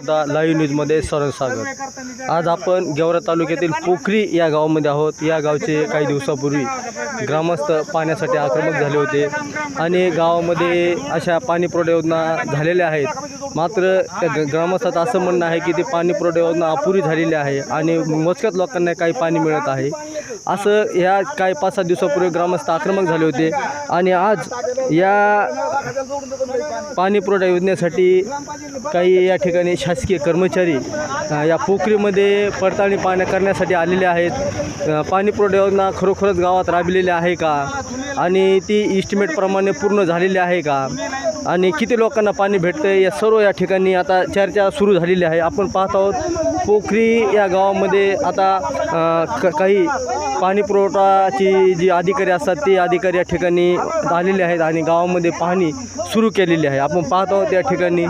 The live न्यूजमध्ये सरण आज आपण गेवरा तालुक्यातील पोखरी या गावामध्ये आहोत. या गावचे काही दिवसापूर्वी ग्रामस्थ पाण्यासाठी आक्रमक झाले होते आणि गावामध्ये अशा पाणी पुरवठा योजना झालेल्या आहेत. मात्र त्या ग- असं म्हणणं आहे की ती पाणी पुरवठा योजना अपुरी झालेली आहे आणि मोजक्यात लोकांना काही पाणी मिळत आहे. असं या काही पाच सात दिवसापूर्वी ग्रामस्थ आक्रमक झाले होते. आणि आज या पाणी पुरवठा योजनेसाठी काही या ठिकाणी शासकीय कर्मचारी या पोखरीमध्ये पडताळणी पाण्या करण्यासाठी आलेले आहेत. पाणीपुरवठा पाणी पुरवठा योजना खरोखरच गावात राबलेली आहे का? आणि ती इस्टिमेटप्रमाणे पूर्ण झालेली आहे का? आणि किती लोकांना पाणी भेटतं या सर्व या ठिकाणी आता चर्चा सुरू झालेली आहे. आपण पाहत आहोत पोखरी या गावामध्ये आता क काही पाणी पुरवठाची जी अधिकारी असतात ते अधिकारी या ठिकाणी आलेले आहेत आणि गावामध्ये पाहणी सुरू केलेली आहे. आपण पाहत आहोत या ठिकाणी.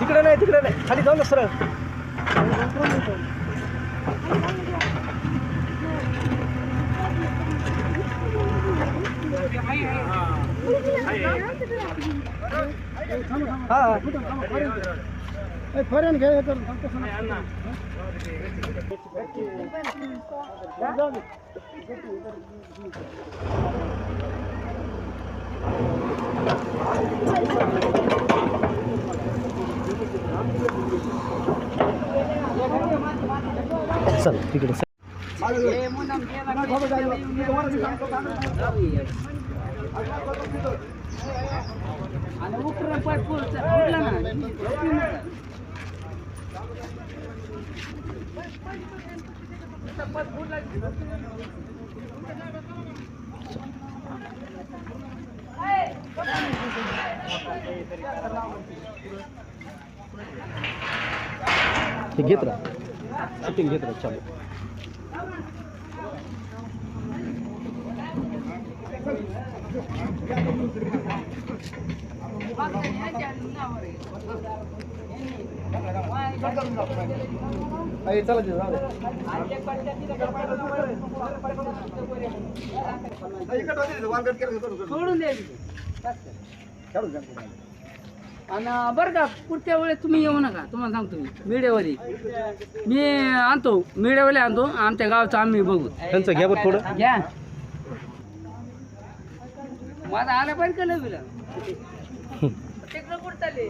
तिकडे नाही तिकडे नाही. खाली जाऊ ना सरळ. हा चल तिकडे चल. हे घेत राहा शूटिंग घेत राहा चालू सोडून द्यायची आणि बरं का पुढच्या वेळेस तुम्ही येऊ नका. तुम्हाला सांगतो मी. मीडियावरी मी आणतो मीडियावाले आणतो. आमच्या गावचं आम्ही बघू. त्यांचं घ्या बरं थोडं. घ्या. माझा आला पाहिजे का लवीला तिकडं कुठं चालले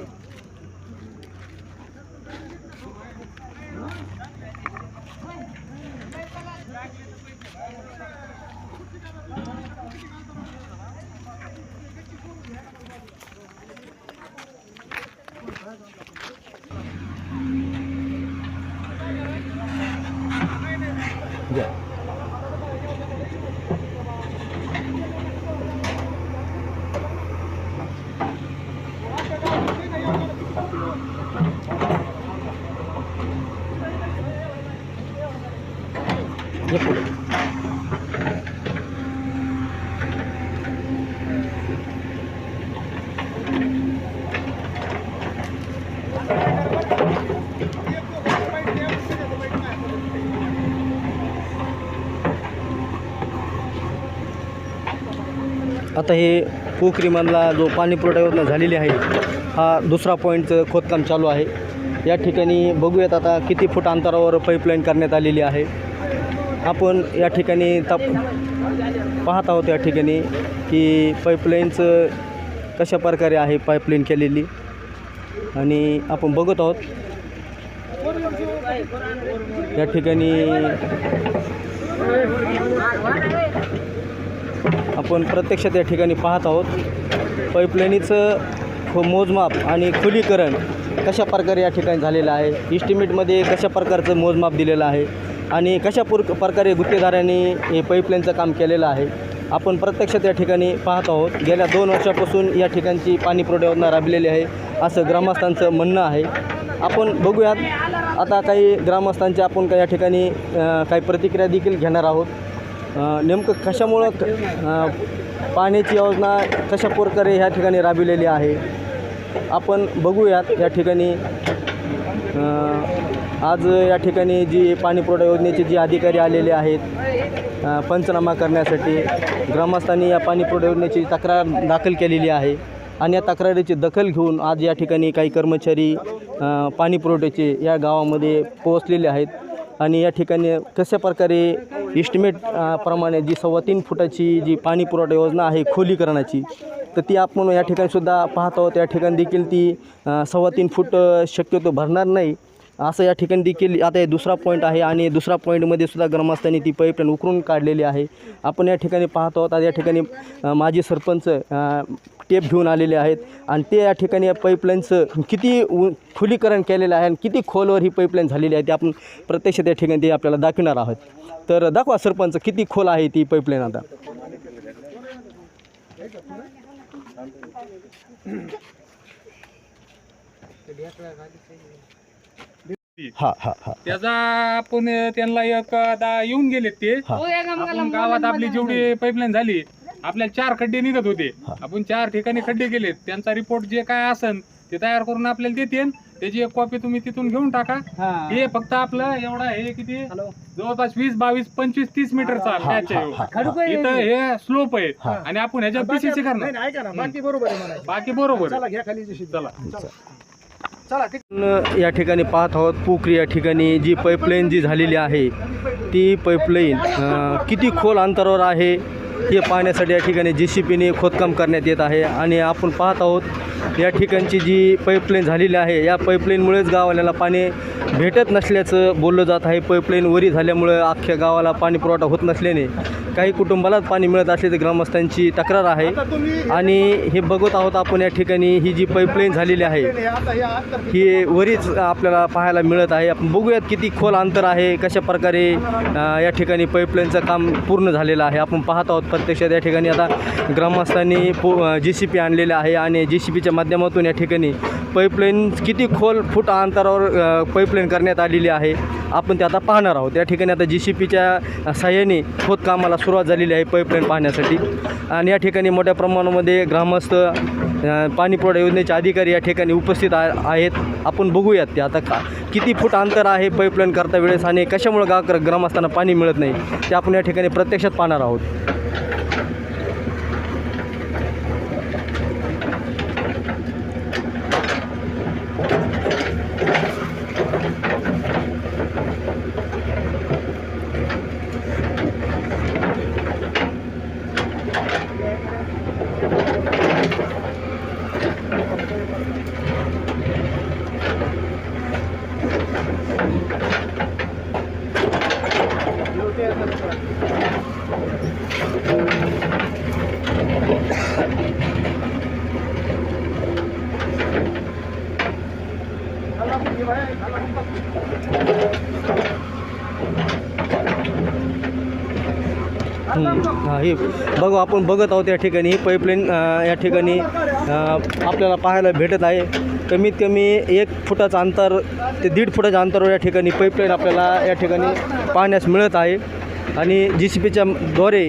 आता हे पोखरीमधला जो पाणी पुरवठा योजना झालेली आहे हा दुसरा पॉईंटचं खोदकाम चालू आहे. या ठिकाणी बघूयात आता किती फूट अंतरावर पाईपलाईन करण्यात आलेली आहे. आपण या ठिकाणी तप पाहत आहोत या ठिकाणी की पाईपलाईनचं कशा प्रकारे आहे पाईपलाईन केलेली. आणि आपण बघत आहोत. या ठिकाणी आपण प्रत्यक्षात या ठिकाणी पाहत आहोत. पाईपलाईनीचं खो मोजमाप आणि खुलीकरण कशा प्रकारे या ठिकाणी झालेलं आहे? इस्टिमेटमध्ये कशा प्रकारचं मोजमाप दिलेलं आहे? आणि कशा पुर प्रकारे गुत्तेदारांनी हे पाईपलाईनचं काम केलेलं आहे? आपण प्रत्यक्षात या ठिकाणी पाहत आहोत. गेल्या दोन वर्षापासून या ठिकाणची पाणी पुरवठा योजना राबलेली आहे. असं ग्रामस्थांचं म्हणणं आहे. आपण बघूयात. आता काही ग्रामस्थांच्या आपण काही या ठिकाणी काही प्रतिक्रिया देखील घेणार आहोत. नेमकं कशामुळं क- पाण्याची योजना कशा प्रकारे ह्या ठिकाणी राबविलेली आहे? आपण बघूयात या ठिकाणी. आज या ठिकाणी जी पाणी पुरवठा योजनेचे जे अधिकारी आलेले आहेत पंचनामा करण्यासाठी ग्रामस्थांनी या पाणी पुरवठा योजनेची तक्रार दाखल केलेली आहे आणि या तक्रारीची दखल घेऊन आज या ठिकाणी काही कर्मचारी पाणी पुरवठ्याचे या गावामध्ये पोहोचलेले आहेत. आणि या ठिकाणी कशा प्रकारे इस्टिमेट प्रमाणे जी सव्वा तीन फुटाची जी पाणी पुरवठा योजना आहे खोलीकरणाची तर ती आपण या ठिकाणीसुद्धा पाहत आहोत. या ठिकाणी देखील ती सव्वा तीन फूट शक्यतो भरणार नाही. असं या ठिकाणी देखील आता दुसरा पॉईंट आहे आणि दुसरा पॉईंटमध्ये सुद्धा ग्रामस्थांनी ती पाईपलाईन उकरून काढलेली आहे. आपण या ठिकाणी पाहतो आहोत आता या ठिकाणी माजी सरपंच टेप घेऊन आलेले आहेत आणि ते या ठिकाणी या पाईपलाईनचं किती उ खुलीकरण केलेलं आहे आणि किती खोलवर ही पाईपलाईन झालेली आहे ते आपण प्रत्यक्ष त्या ठिकाणी ते आपल्याला दाखवणार आहोत. तर दाखवा सरपंच किती खोल आहे ती पाईपलाईन आता? हां हां हां. त्याचा आपण त्यांना एकदा येऊन गेलेत ते. हा. आपण गावात आपली जेवढी पाईपलाईन झाली आपल्याला चार खड्डे निघत होते. हा. आपण चार ठिकाणी खड्डे केलेत. त्यांचा रिपोर्ट जे काय असन ते तयार करून आपल्याला देते त्याची एक कॉपी तुम्ही तिथून घेऊन टाका. हा. हे फक्त आपलं एवढा हे किती? जवळपास वीस बावीस पंचवीस तीस मीटरचा हा, हा, आहे हा. इथं हे स्लोप आहे. हा. आणि आपण ह्याच्यात बीसीसी करणार. नाही ऐका ना. बाकी बरोबर आहे मला बाकी बरोबर चला आहे. घ्या खाली जशी चला चला. ठीक. आपण या ठिकाणी पाहत आहोत पोखरी या ठिकाणी. जी पाईपलाईन जी झालेली आहे ती पाईपलाईन किती खोल अंतरावर आहे हे पाहण्यासाठी या ठिकाणी जे सी पीने खोदकाम करण्यात येत आहे. आणि आपण पाहत आहोत या ठिकाणची जी पाईपलाईन झालेली आहे या पाईपलाईनमुळेच गावाल्याला पाणी भेटत नसल्याचं बोललं जात आहे. पाईपलाईन वरी झाल्यामुळं अख्ख्या गावाला पाणी पुरवठा होत नसल्याने काही कुटुंबालाच पाणी मिळत असल्याची ग्रामस्थांची तक्रार आहे. आणि हे बघत आहोत आपण या ठिकाणी ही जी पाईपलाईन झालेली आहे ही वरीच आपल्याला पाहायला मिळत आहे. आपण बघूयात किती खोल अंतर आहे कशा प्रकारे या ठिकाणी पाईपलाईनचं काम पूर्ण झालेलं आहे. आपण पाहत आहोत प्रत्यक्षात या ठिकाणी आता ग्रामस्थांनी पो जी सी पी आणलेलं आहे आणि जी सी पीच्या माध्यमातून या ठिकाणी पाईपलाईन किती खोल फूट अंतरावर अ, पाईपलाईन करण्यात आलेली आहे. आपण ते आता पाहणार आहोत. या ठिकाणी आता जी सी पीच्या सहाय्याने खोदकामाला सुरुवात झालेली आहे पाईपलाईन पाहण्यासाठी. आणि या ठिकाणी मोठ्या प्रमाणामध्ये ग्रामस्थ पाणीपुरवठा पाणी पुरवठा योजनेचे अधिकारी या ठिकाणी उपस्थित आ आहेत. आपण बघूयात ते आता का किती फूट अंतर आहे पाईपलाईन करता वेळेस आणि कशामुळे गाव ग्रामस्थांना पाणी मिळत नाही ते आपण या ठिकाणी प्रत्यक्षात पाहणार आहोत. हे बघू आपण बघत आहोत या ठिकाणी. ही पाईपलाईन या ठिकाणी आपल्याला पाहायला भेटत आहे. कमीत कमी एक फुटाचं अंतर ते दीड फुटाच्या अंतरावर या ठिकाणी पाईपलाईन आपल्याला या ठिकाणी पाहण्यास मिळत आहे. आणि जी सी पीच्या द्वारे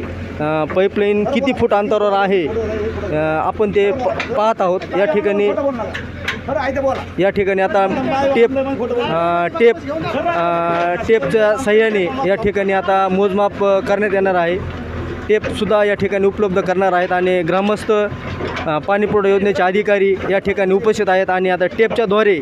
पाईपलाईन किती फूट अंतरावर आहे आपण ते प पाहत आहोत. या ठिकाणी या ठिकाणी आता टेप टेप टेपच्या सहाय्याने या ठिकाणी आता मोजमाप करण्यात येणार आहे. टेपसुद्धा या ठिकाणी उपलब्ध करणार आहेत आणि ग्रामस्थ पाणीपुरवठा योजनेचे अधिकारी या ठिकाणी उपस्थित आहेत आणि आता टेपच्याद्वारे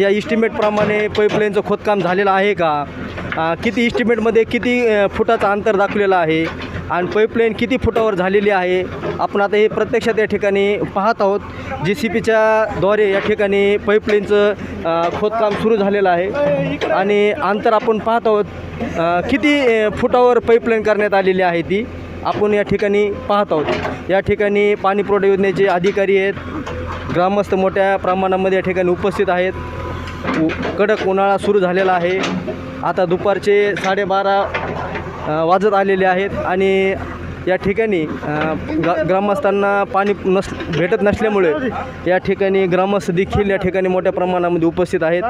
या इस्टिमेटप्रमाणे पाईपलाईनचं खोदकाम झालेलं आहे का? किती इस्टिमेटमध्ये किती फुटाचं अंतर दाखवलेलं आहे? आणि पाईपलाईन किती फुटावर झालेली आहे? आपण आता हे प्रत्यक्षात या ठिकाणी पाहत आहोत. जी सी पीच्या द्वारे या ठिकाणी पाईपलाईनचं खोदकाम सुरू झालेलं आहे. आणि अंतर आपण पाहत आहोत किती फुटावर पाईपलाईन करण्यात आलेली आहे ती? आपण या ठिकाणी पाहत आहोत. या ठिकाणी पाणी पुरवठा योजनेचे अधिकारी आहेत. ग्रामस्थ मोठ्या प्रमाणामध्ये या ठिकाणी उपस्थित आहेत. उ- कडक उन्हाळा सुरू झालेला आहे. आता दुपारचे साडेबारा वाजत आलेले आहेत आणि या ठिकाणी ग्रामस्थांना पाणी नस भेटत नसल्यामुळे या ठिकाणी ग्रामस्थ देखील या ठिकाणी मोठ्या प्रमाणामध्ये उपस्थित आहेत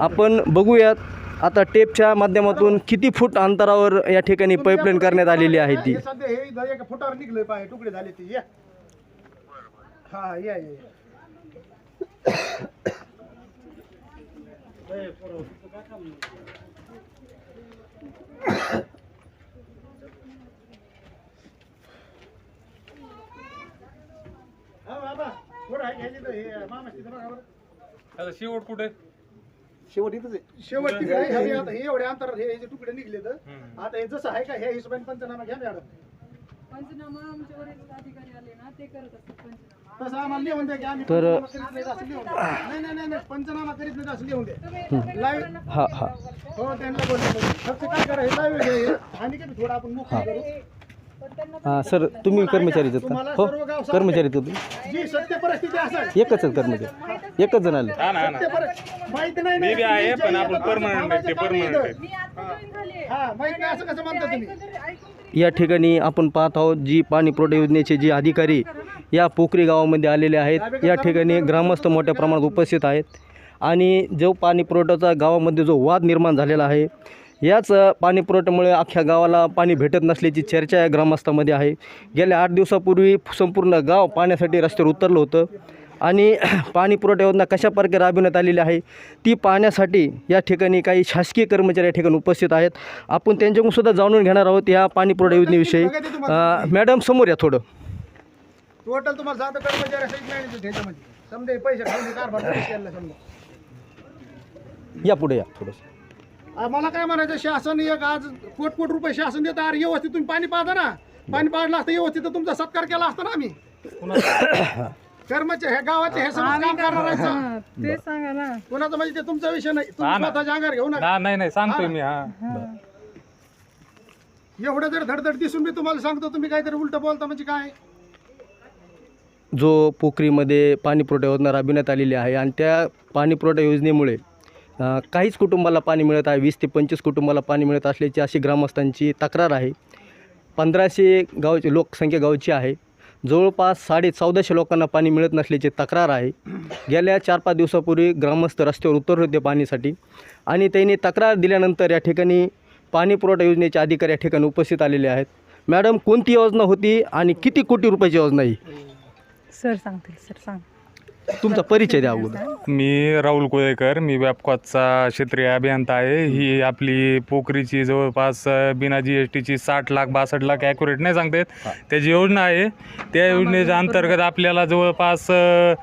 आपण बघूयात आता टेपच्या माध्यमातून किती फूट अंतरावर या ठिकाणी पाईपलाईन करण्यात आलेली आहे ती हे हे फुटावर निघले पाहिजे तुकडे झाले ते हा हा, या या. हा, बाबा, थोडं आहे, घ्यायची तर हे, मामाची इथं बघा बरं. आता शेवट कुठे? शेवट इथंच आहे. शेवट तिकडे आहे. हे आता हे एवढ्या अंतरात हे जे तुकडे निघले तर. आता हे जसं आहे का ह्या हिशोबाने पंचनामा घ्या मॅडम. पंचनामा वरिष्ठ अधिकारी आले ना ते करत असतात पंचनामा. तसं आम्हाला लिहून द्या की आम्ही तर- पंचनामा करीत नाही असं लिहून द्या. नाही नाही नाही नाही, पंचनामा करीत नाही असं लिहून द्या. लाईव्ह हा हा. हो त्यांना बोलले फक्त काय करा हे लाईव्ह घ्या. आणि किती थोडं आपण मुख करू. हां सर तुम्ही कर्मचारीच आहेत का? तुम्हाला हो कर्मचारी आहेत का तुम्ही? जी सत्य परिस्थिती असेल एकच आहेत कर्मचारी. एकच जण आले. हा ना सत्य परिस्थिती माहिती नाही मी बी ना, आहे, तुम्ही पण आपण जे- permanent आहे, ते आमचं काम permanent आहे. इथं. मी आता जॉईन झाले. हा माहिती नाही असं कसं म्हणता तुम्ही? ऐकून तरी ऐकून तरी या ठिकाणी आपण पाहत आहोत जी पाणी पुरवठा योजनेचे जे अधिकारी या पोखरी गावामध्ये आलेले आहेत या ठिकाणी ग्रामस्थ मोठ्या प्रमाणात उपस्थित आहेत. आणि जो पाणी पुरवठ्याचा गावामध्ये जो वाद निर्माण झालेला आहे याच पाणी पुरवठ्यामुळे अख्ख्या गावाला पाणी भेटत नसल्याची चर्चा या ग्रामस्थामध्ये आहे. गेल्या आठ दिवसापूर्वी संपूर्ण गाव पाण्यासाठी रस्त्यावर उतरलं होतं आणि पाणी पुरवठा योजना कशा प्रकारे राबविण्यात आलेली आहे ती पाहण्यासाठी या ठिकाणी काही शासकीय कर्मचारी या ठिकाणी उपस्थित आहेत. आपण त्यांच्याकडून सुद्धा जाणून घेणार आहोत या पाणी पुरवठा योजनेविषयी. मॅडम समोर या थोडं. टोटल तुम्हाला सात कर्मचारी समजा पैसे या पुढे या थोडंसं. मला काय म्हणायचं शासन एक आज कोट कोट रुपये शासन देतं. अरे व्यवस्थित तुम्ही पाणी पाहता ना. पाणी पाडलं असतं व्यवस्थित तर तुमचा सत्कार केला असता ना आम्ही. कर्मचारी ह्या गावाचे हे सगळं काम करणार आहे सर. ते सांगा ना. कोणाचं म्हणजे ते तुमचा विषय नाही. हा तुम्ही ना. स्वतःच्या अंगावर घेऊ नका. हा, नाही नाही सांगतोय मी हा. एवढं जर धडधड दिसून मी तुम्हाला सांगतो तुम्ही काहीतरी उलट बोलता म्हणजे काय? जो पोखरीमध्ये पाणी पुरवठा योजना राबविण्यात आलेली आहे. आणि त्या पाणी पुरवठा योजनेमुळे काहीच कुटुंबाला पाणी मिळत आहे. वीस ते पंचवीस कुटुंबाला पाणी मिळत असल्याची अशी ग्रामस्थांची तक्रार आहे. पंधराशे गावची लोकसंख्या गावची आहे. जवळपास साडे चौदाशे लोकांना पाणी मिळत नसल्याची तक्रार आहे. गेल्या चार पाच दिवसापूर्वी ग्रामस्थ रस्त्यावर उतरले होते पाणीसाठी आणि त्यांनी तक्रार दिल्यानंतर या ठिकाणी पाणी पुरवठा योजनेचे अधिकारी या ठिकाणी उपस्थित आलेले आहेत. मॅडम कोणती योजना होती आणि किती कोटी रुपयाची योजना ही? सर सांगतील सर सांग. तुमचा परिचय द्या अगोदर. मी राहुल कोळेकर मी व्यापकॉचा क्षेत्रीय अभियंता आहे. ही आपली पोखरीची जवळपास अ, बिना जी एस टीची साठ लाख बासष्ट लाख ॲक्युरेट नाही सांगता येत. त्याची योजना आहे. त्या योजनेच्या अंतर्गत आपल्याला जवळपास अ,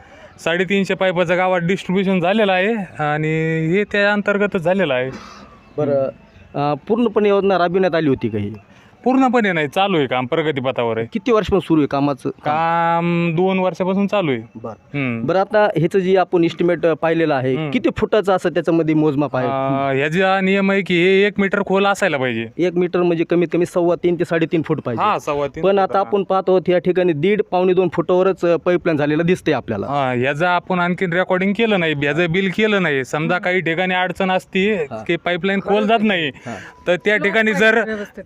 साडेतीनशे पाईपाचं गावात डिस्ट्रीब्युशन झालेलं आहे. आणि हे त्या अंतर्गतच झालेलं आहे. बरं अं, पूर्णपणे योजना राबविण्यात आली होती का ही? पूर्णपणे नाही चालू आहे काम प्रगतीपथावर आहे. किती वर्षापासून सुरू आहे कामाचं काम? दोन वर्षापासून चालू आहे. बरं. हम्म. बरं आता ह्याचं जे आपण इस्टिमेट पाहिलेलं आहे. किती फुटाचं असं त्याच्यामध्ये मोजमाप आहे? अ, ह्याचा नियम आहे की हे एक मीटर खोल असायला पाहिजे. एक मीटर म्हणजे कमीत कमी सव्वा तीन ते साडेतीन फूट हा पाहिजे सव्वा तीन पण आता. आपण पाहतो या ठिकाणी दीड पावणे दोन फुटावरच पाईपलाईन झालेलं दिसते आपल्याला. हा ह्याचं आपण आणखीन रेकॉर्डिंग केलं नाही ह्याचं बिल केलं नाही. समजा काही ठिकाणी अडचण असती की पाईपलाईन खोल जात नाही तर त्या ठिकाणी जर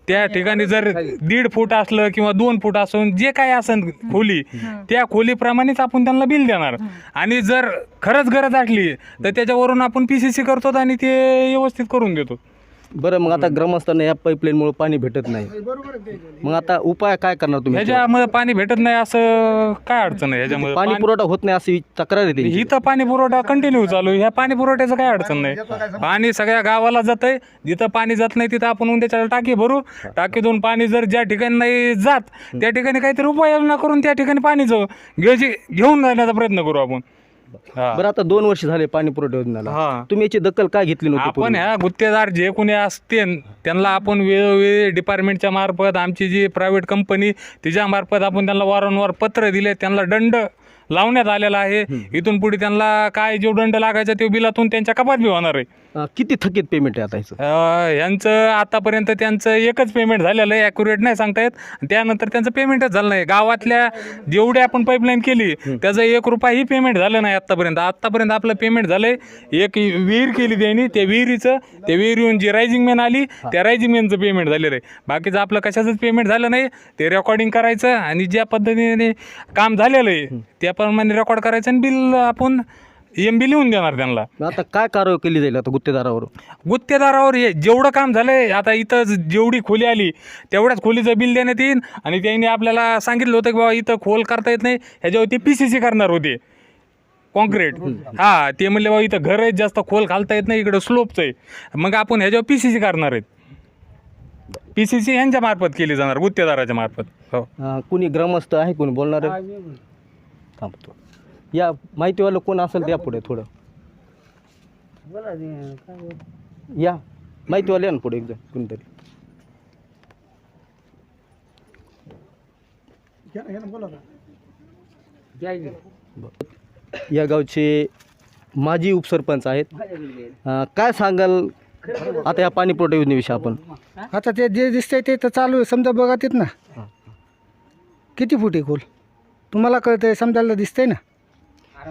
त्या ठिकाणी जर दीड फूट असलं किंवा दोन फूट असून जे काय असेल खोली त्या खोलीप्रमाणेच आपण त्यांना बिल देणार. आणि जर खरंच गरज असली तर त्याच्यावरून आपण पी सी सी करतो आणि ते व्यवस्थित करून देतो. बरं मग आता ग्रामस्थांना या पाईपलाईनमुळे पाणी भेटत नाही. आहे. मग आता उपाय काय करणार तुम्ही? ह्याच्यामध्ये पाणी भेटत नाही असं काय अडचण आहे? ह्याच्यामध्ये पाणी पुरवठा होत नाही अशी तक्रार येते इथं पाणी पुरवठा कंटिन्यू चालू आहे. ह्या पाणी पुरवठ्याचं काय अडचण नाही. पाणी सगळ्या गावाला जातंय. जिथं पाणी जात नाही तिथं आपण उद्याच्या टाकी भरू. टाकीतून पाणी जर ज्या ठिकाणी नाही जात त्या ठिकाणी काहीतरी उपाययोजना करून त्या ठिकाणी पाणी जाऊ. घ्यायची घेऊन जाण्याचा प्रयत्न करू आपण. हा. बरं आता दोन वर्ष झाले पाणी पुरवठा योजनेला. हा. तुम्ही याची दखल काय घेतली नव्हती आपण? ह्या गुत्तेदार जे कोणी असतील त्यांना आपण वेळोवेळी डिपार्टमेंटच्या मार्फत आमची जी प्रायव्हेट कंपनी तिच्या मार्फत आपण त्यांना वारंवार पत्र दिले त्यांना दंड लावण्यात आलेला आहे. इथून पुढे त्यांना काय जो दंड लागायचा ते बिलातून त्यांच्या कपात बी होणार आहे. अं, किती थकीत पेमेंट आहे आता ह्याचं? अं, यांचं आतापर्यंत त्यांचं एकच पेमेंट झालेलं आहे ॲक्युरेट नाही सांगता येत. त्यानंतर त्यांचं पेमेंटच झालं नाही. गावातल्या जेवढी आपण पाईपलाईन केली त्याचं एक रुपयाही पेमेंट झालं नाही आत्तापर्यंत आत्तापर्यंत आपलं पेमेंट झालं आहे एक विहीर केली त्यांनी त्या विहिरीचं त्या विहिरीहून जी रायझिंग मॅन आली त्या रायझिंग मॅनचं पेमेंट झालेलं आहे. बाकीचं आपलं कशाचंच पेमेंट झालं नाही. ते रेकॉर्डिंग करायचं आणि ज्या पद्धतीने काम झालेलं आहे त्याप्रमाणे रेकॉर्ड करायचं आणि बिल आपण एम बी लिहून देणार त्यांना. मग आता काय कारवाई केली जाईल आता गुत्तेदारावर? गुत्तेदारावर हे जेवढं काम झालंय आता इथं जेवढी खोली आली तेवढ्याच खोलीचं बिल देण्यात येईल आणि त्यांनी आपल्याला सांगितलं होतं की बाबा इथं खोल करता येत नाही ह्याच्यावरती पी सी सी करणार होते. कॉन्क्रीट हा ते म्हणले बाबा इथं घर आहेत जास्त खोल घालता येत नाही इकडं स्लोपचं आहे. मग आपण ह्याच्यावर पी सी सी करणार आहेत. पी सी सी यांच्या मार्फत केली जाणार गुत्तेदाराच्या मार्फत. हो. अं, कुणी ग्रामस्थ आहे कोणी बोलणार थांबतो. या माहितीवालं कोण असेल त्या पुढे थोडं. या माहितीवाले या ना पुढे एकदा कोणीतरी. घ्या ना, घ्या ना, बोला ना. या गावचे माजी उपसरपंच आहेत. अं, काय सांगाल आता या पाणी पुरवठा योजनेविषयी आपण? आता ते जे दिसतंय ते तर चालू आहे समजा बघा तेच ना किती फूट आहे खोल? तुम्हाला कळतंय समजायला दिसतंय ना?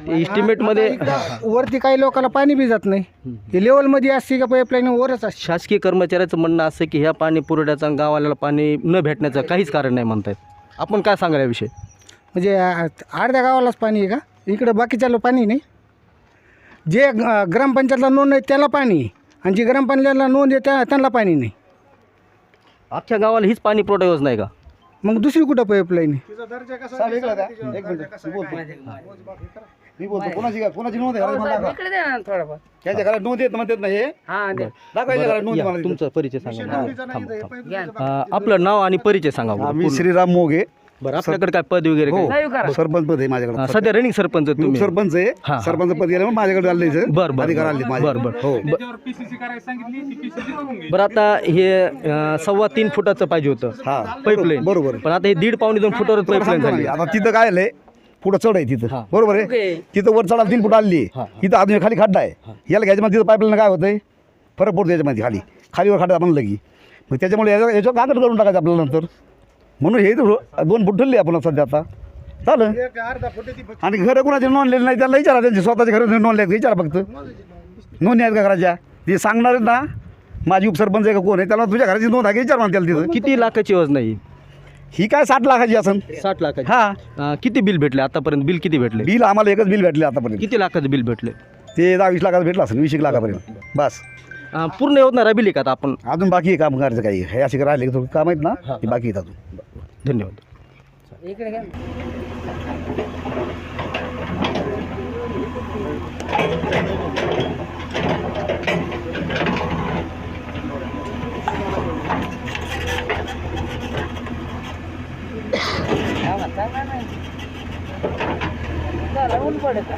एस्टिमेटमध्ये वरती काही लोकांना पाणी बी जात नाही. हे लेवलमध्ये असते का पाईपलाईन वरच असते. शासकीय कर्मचाऱ्याचं म्हणणं असं की ह्या पाणी पुरवठ्याचा आणि गावाला पाणी न भेटण्याचं काहीच कारण नाही म्हणतायत. आपण काय सांगाल याविषयी? म्हणजे आ- अर्ध्या गावालाच पाणी आहे का? इकडं बाकीच्याला पाणी नाही. जे ग- ग्रामपंचायतला नोंद आहे त्याला पाणी आहे. आणि जी ग्रामपंचायतला नोंद आहे त्या त्यांना पाणी नाही. अख्ख्या गावाला हीच पाणी पुरवठा योजना आहे का? मग दुसरी कुठं पाईपलाईन आहे? तिचा दर्जा कसा आहे? एक मिनिट. मी बोलतो मी बोलतो कोणाची कोणाची नोंद आहे? घरात मला दाखवा. इकडे द्या ना थोडाफार. त्यांच्या घरात नोंद येत म्हणतात ना हे? हा द्या. दाखवायच्या घरात नोंद या, मला तिथं. तुमचा परिचय सांगा. हे अं, आपलं नाव आणि परिचय सांगा हा, बरं, मी पूर्ण. श्रीराम मोगे बरं आपल्याकडे काय पद वगैरे काय? नाही करा सरपंच पद आहे अं, माझ्याकडे सध्या रनिंग सरपंच तुम्ही. सरपंच हा, आहे. हा. सरपंच पद गेल्यामुळे माझ्याकडे आले बरं, बरं, अधिकार बरं. आले माझे बरं, बरं. हो त्याच्यावर करायला सांगितली ती करून घे. बरं आता हे अं, सव्वा तीन फुटाचं पाहिजे होतं. हा. पाईपलाईन बरोबर. पण आता हे दीड पावणे दोन फुटावर पाईपलाईन झाली. आता तिथं काय आलंय? पुढं चढ आहे हा. तिथं बरोबर आहे. तिथं वर चढायला तीन फूट आली. हा, इथं अजून खाली खड्डा आहे. याला घ्यायच्या तिथं पाईपलाईन काय होतंय? फरक पडतो याच्यामध्ये खाली. खालीवर खड्डा म्हणलं की. मग त्याच्यामुळे याच्या याच्यावर कागद करून टाकायचं आपल्याला नंतर. म्हणून हे दोन फूट ठरले आपण सध्या आता. चालेल. एक अर्धा फुट आहे ती फक्त. आणि घरं कोणाचे नोंदलेले नाही त्याला विचारा. त्यांचे स्वतःच्या घरं नोंदले विचारा फक्त. नोंदणी आहेत का घराच्या? ते सांगणार ना माझी उपसरपंच आहे का कोण आहे? त्याला तुझ्या घराची नोंद आहे का? विचार म्हणा त्याला तिथं. किती लाखाची योजना ही? ही काय साठ लाखाची असन? साठ लाखाची. हा. अं, किती बिल भेटले आतापर्यंत? बिल किती भेटले? बिल आम्हाला एकच बिल भेटले आतापर्यंत. किती लाखाचं बिल भेटले? ते दहा वीस लाखाचं भेटलं असेल वीस एक लाखापर्यंत. बस. अं, पूर्ण योजना राबविली का आता आपण? अजून बाकी आहे काम करायचं काही. हे असे राहिले थोडं काम आहेत ना ते बाकी आहेत अजून. धन्यवाद. आता घ्या नाही. झाला ऊन पडत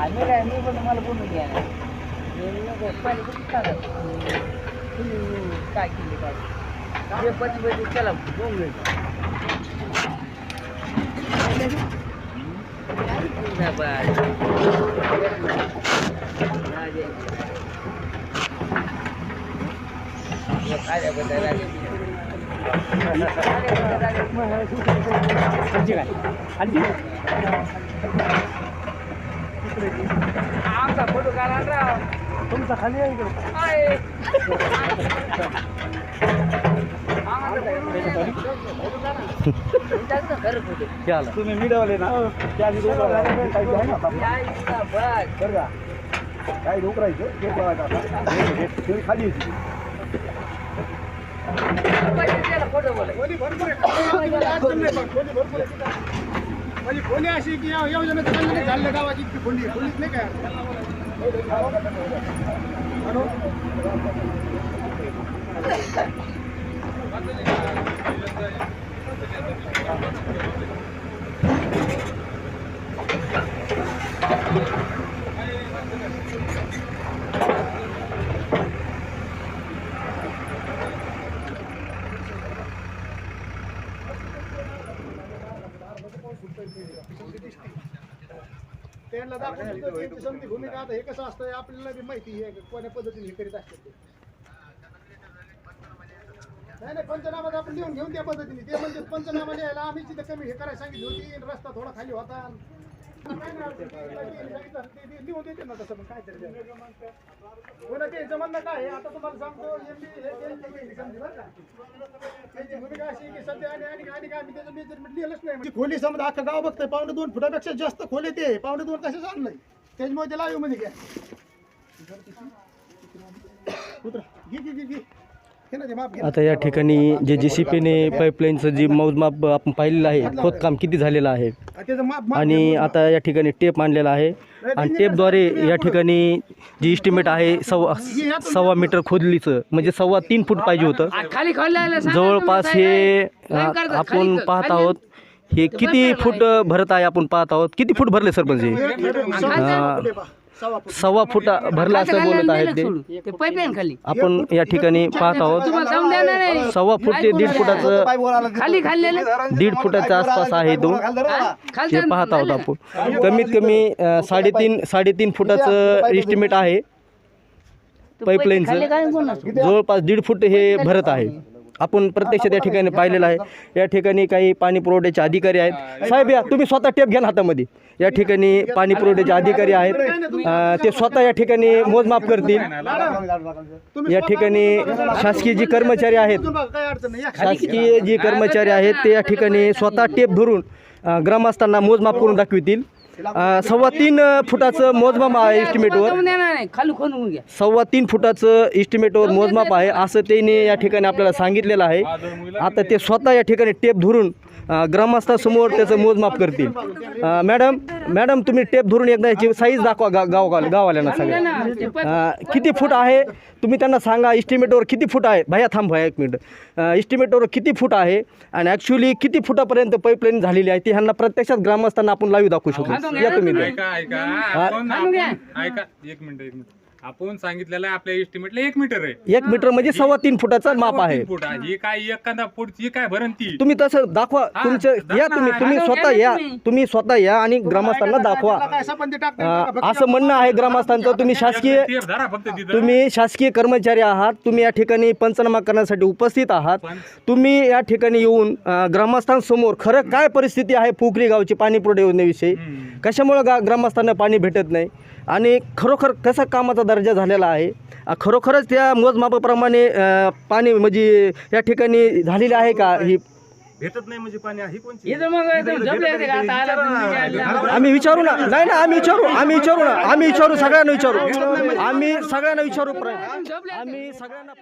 आम्ही काय मी पण मला बोलून घ्या नको, पाणी पण टाकायचं? काय केली पाहिजे हे पती पती चला. दोन मिनिट आमचा फोटो काढा राव तुमचा खाली आहे इकडे तुम्ही मीडियावाले ना त्या काय. हे- हे- हे खाली येते खोटं बोलायचं खोली भरपूर आहे खोली अडचण नाही पण खोली भरपूर आहे तिथं. म्हणजे खोली अशी की या योजनेचं गावाची इतकी खोली खोलीच नाही काय त्यांना दाखवून सुद्धा त्यांची समती भूमिका आता हे कसं असतं आपल्याला बी माहिती आहे कोण्या पद्धतीने हे करीत असतात ते. नाही नाही पंचनामा आपण लिहून घेऊन त्या पद्धतीने. ते म्हणजे पंचनामा लिहायला आम्ही तिथे कमी हे करायला सांगितली होती रस्ता थोडा खाली होता. ते सांगितलं, ते मग काय तरी काय आता तुम्हाला सांगतो सध्या आणि आणि त्याचं लिहिलंच नाही खोली समजा अख्खा गाव बघतंय पावणे दोन फुटापेक्षा जास्त खोली ते पावणे दोन कशाच आणलंय. त्याच्यामुळे ते लाईव्हमध्ये घ्या. कुत्र घे घे घे घे. आता या ठिकाणी जे जे सी पीने पाईपलाईनचं जी मोजमाप आपण पाहिलेलं आहे खोदकाम किती झालेलं आहे? आणि आता या ठिकाणी टेप आणलेला आहे. आणि टेपद्वारे या ठिकाणी जी इस्टिमेट आहे सव्वा सव्वा मीटर खोदलीचं म्हणजे सव्वा तीन फूट पाहिजे होतं. जवळपास हे आपण पाहत आहोत. हे किती फूट भरत आहे आपण पाहत आहोत. किती फूट भरले सरपंच हे? अ, सव्वा फूट. भरला असं बोलत आहेत ते. ते पाईपलाईन खाली? आपण या ठिकाणी पाहत आहोत. तुम्हाला जाऊन देणार नाही सव्वा फूट ते दीड फुटाचं खाली खाल्लेले? दीड फुटाच्या आसपास आहे तो. ते पाहत आहोत आपण. कमीत कमी अ, साडेतीन साडेतीन फुटाचं इस्टिमेट आहे पाईपलाईनचं जवळपास दीड फूट हे भरत आहे. आपण प्रत्यक्ष त्या ठिकाणी पाहिलेलं आहे. या ठिकाणी काही पाणी पुरवठ्याचे अधिकारी आहेत. साहेब या तुम्ही स्वतः टेप घ्या ना हातामध्ये. या ठिकाणी पाणी पुरवठ्याचे अधिकारी आहेत. ते स्वतः या ठिकाणी मोजमाप करतील. या ठिकाणी शासकीय जी कर्मचारी आहेत शासकीय जे कर्मचारी आहेत ते या ठिकाणी स्वतः टेप धरून ग्रामस्थांना मोजमाप करून दाखवितील. सव्वा तीन फुटाचं मोजमाप आहे इस्टिमेटवर सव्वा तीन फुटाचं इस्टिमेटवर मोजमाप आहे असं त्यांनी या ठिकाणी आपल्याला सांगितलेलं आहे. आता ते स्वतः या ठिकाणी टेप धरून ग्रामस्थासमोर त्याचं मोजमाप करतील. मॅडम मॅडम तुम्ही टेप धरून एकदा याची साईज दाखवा गा गाव गाववाल्यांना सांगा किती फूट आहे? तुम्ही त्यांना सांगा इस्टिमेटवर किती फूट आहे? भैया थांब भया एक मिनिट इस्टिमेटवर किती फूट आहे? आणि ॲक्च्युली किती फुटापर्यंत पाईपलाईन झालेली आहे? ती ह्यांना प्रत्यक्षात ग्रामस्थांना आपण लाईव्ह दाखवू शकतो या तुम्ही. ऐका ऐका. ऐका एक मिनिट एक मिनिट आपण सांगितलेलं आहे आपल्या एस्टिमेटला एक मीटर आहे. एक मीटर म्हणजे सव्वा तीन फुटाचं माप आहे. फूट ही काय एखादा फूट ही काय भरण ती तुम्ही तसं दाखवा तुमचं या तुम्ही तुम्ही स्वतः या. तुम्ही. स्वतः या आणि ग्रामस्थांना दाखवा. अं, असं म्हणणं आहे ग्रामस्थांचं. तुम्ही शासकीय टेप धरा फक्त तिथं तुम्ही शासकीय कर्मचारी आहात. तुम्ही या ठिकाणी पंचनामा करण्यासाठी उपस्थित आहात. तुम्ही या ठिकाणी येऊन अं, ग्रामस्थांसमोर खरं काय परिस्थिती आहे पोखरी गावची पाणी पुरवठा योजनेविषयी कशामुळं गा ग्रामस्थांना पाणी भेटत नाही? आणि खरोखर कसा कामाचा दर्जा झालेला आहे? अं, खरोखरच त्या मोजमापाप्रमाणे पाणी म्हणजे या ठिकाणी झालेली आहे का ही? भेटत नाही म्हणजे पाणी ही. आम्ही विचारू ना. नाही ना आम्ही विचारू आम्ही विचारू ना. आम्ही विचारू सगळ्यांना विचारू. आम्ही सगळ्यांना विचारू आम्ही सगळ्यांना